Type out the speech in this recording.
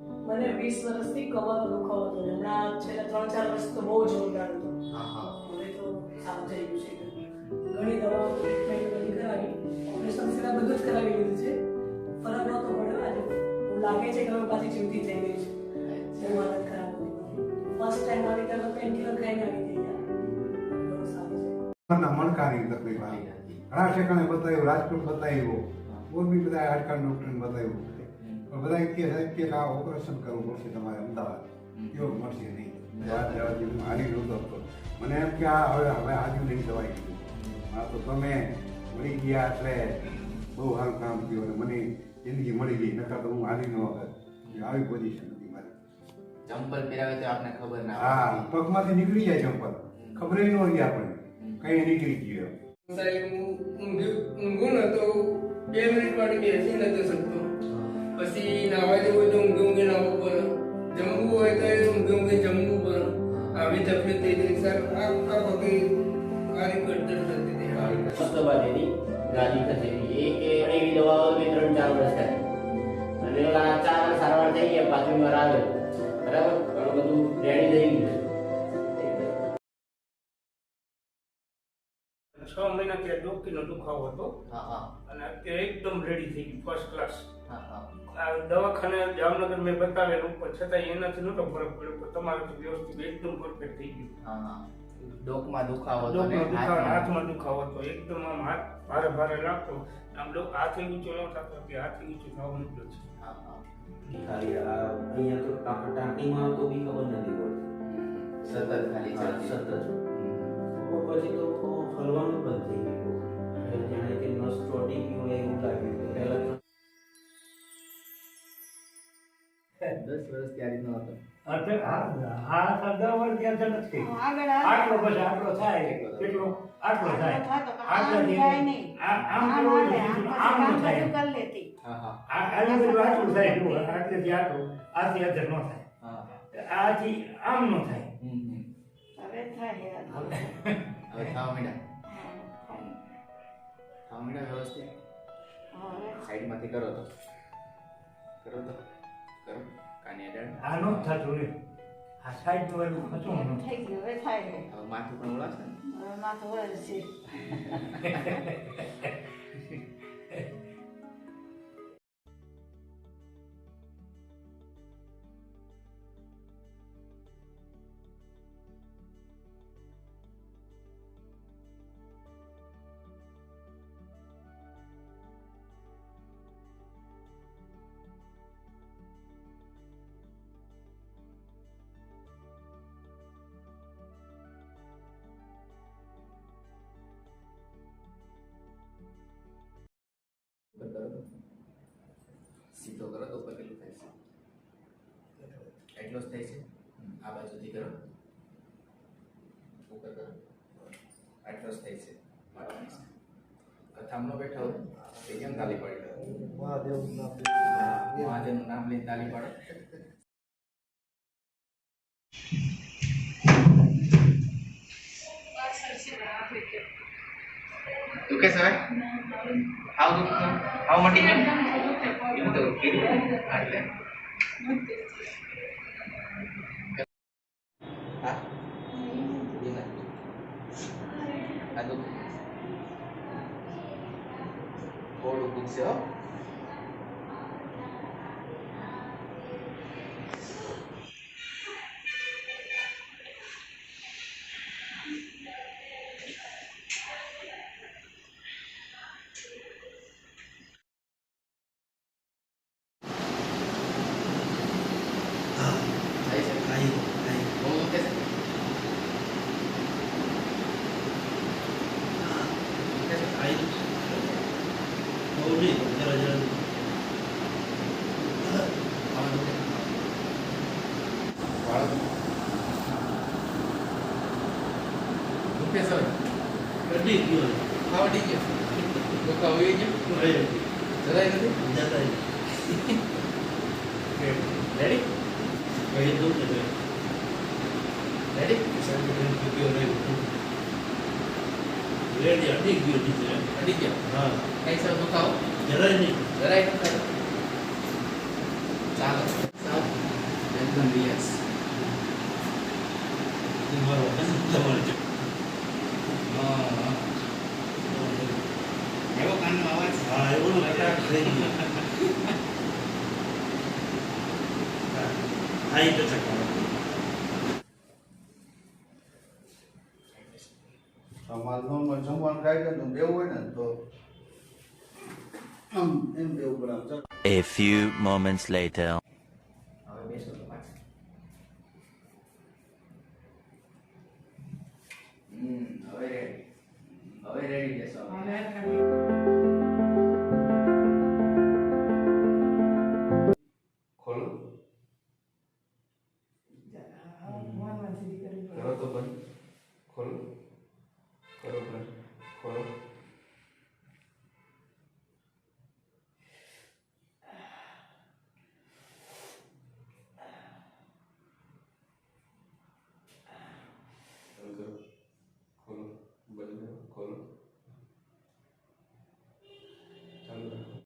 મને વીસ વર્ષથી કમર દુખાવો હતો. હમણાં છેલ્લા ત્રણ ચાર વર્ષ તો બહુ જોરદાર હતો. હા હા હવે તો સારું થઈ ગયું છે. ઘણી દવાઓ ટ્રીટમેન્ટ બધી કરાવી. ઓપરેશન સિવાય બધું જ કરાવી લીધું છે. ફરક નહોતો પડ્યો. આજે લાગે છે કે હવે પાછી જીવતી થઈ ગઈ છે. બહુ હાલત ખરાબ હતી. ફર્સ્ટ ટાઈમ આવી ત્યારે પેન કિલર ખાઈને આવી ગઈ યાર મણકાની તકલીફ આવી. ઘણા ઠેકાણે બતાવ્યું રાજકોટ બતાવ્યું. મોરબી બધા હાડકાના ડૉક્ટરને બતાવ્યું. બધા કે કે આ ઓપરેશન કરવું પડશે તમારે અમદાવાદ. કેવું મળશે નહીં. વાત જવા હું હારી નહોતો હતો મને એમ કે આ હવે હવે આજુ નહીં દવાઈ કીધું. હા તો તમે મળી ગયા એટલે બહુ સારું કામ થયું અને મને જિંદગી મળી ગઈ. નકર તો હું હારી ન હોત. આવી પોઝિશન હતી મારી. ચંપલ પહેરાવે તો આપને ખબર ના હા પગમાંથી નીકળી જાય ચંપલ ખબર ન હોય આપણને. કઈ નીકળી ગયો. સાહેબ હું ઊંઘું નતો બે મિનિટ માટે બેસી નતો શકતો પછી નાવા જવું હોય તો ઊંઘે ઊંઘે નાવું પડે. જમવું હોય તો ઊંઘે ઊંઘી જમવું પડે. આવી તકલીફ થઈ જાય સર આ પગે આની કડતર થતી હતી. કસ્તુરબાની ગાદી એક એ એવી દવાઓ બે ત્રણ ચાર વર્ષ થાય. અને ઓલા ચાર વર્ષ સારવાર થઈ ગયા પાછું મારે આવે બરાબર? ઘણું બધું રેડી થઈ ગયું છ. મહિના ત્યાં ડોકીનો દુખાવો હતો. હા હા. અને અત્યારે એકદમ રેડી થઈ ગયું ફર્સ્ટ ક્લાસ હા હા. દવાખાને જામનગર મેં બતાવેલું પણ છતાં એનાથી નતો ફરક પડ્યો પણ તમારે તો વ્યવસ્થિત એકદમ પરફેક્ટ થઈ ગયું. હા ડોકમાં દુખાવો હતો હાથમાં. હાથમાં દુખાવો હતો. એકદમ આમ હાથ ભારે ભારે લાગતો. આમ ડો હાથે ઊંચો ન થતો કે હાથે ઊંચો થવા માંડ્યો છે. હા હા. ખાલી આ અહીંયા તો ટા- ટાંકીમાં તો બી ખબર નથી પડતી. સતત ખાલી ચાલતી. સતત. પછી તો ફરવાનું બંધ થઈ ગયું. જાણે કે નસ આટલું વર્ષ ત્યારે ન થાય. હા હા. આથી આમ નો થાય. હવે થાય હવે થવા માંડ્યા? વ્યવસ્થિત? સાઈડમાંથી કરો તો. કરો તો. કરો કાની અડાડ આ ન થતું ને આ સાઈડ વાળું ન થઈ ગયું હવે થાય. માથું પણ ઓળાશે ને? માથું વળે છે. એટલો જ થાય છે? આ બાજુથી કરો. ઉપર કરો. આટલો જ થાય છે. કથામનો બેઠા તે કેમ તાલી પાડી મહાદેવનું નામ લઈને તાલી પાડે. દુખે છે હવે? હાવ દુખતું હાવ મટી ગયું? એવું તો કીધું એટલે હા બીજા આ દુખ થોડું દુખશે હો થાય છે બહુ દુખે છે દુખે છે આમાં દુખે વાળો દુખે છે હવે? હા વટી ગયો દુખાવો આવી ગયો જરાય નથી રેડી રેડી અડી ગયો કઈ સર દુખાવો જરાય નથી થતો ચાલો સાવ પ્રથમ રિયાઝ એવો Ahí te સમાજમાં પણ સંભાળ કાયદો તો દેવું હોય ને તો આમ એમ દેવું પડે A few moments later. હવે બેસો તો પાછા હવે રેડી હવે રેડી બેસો Oh.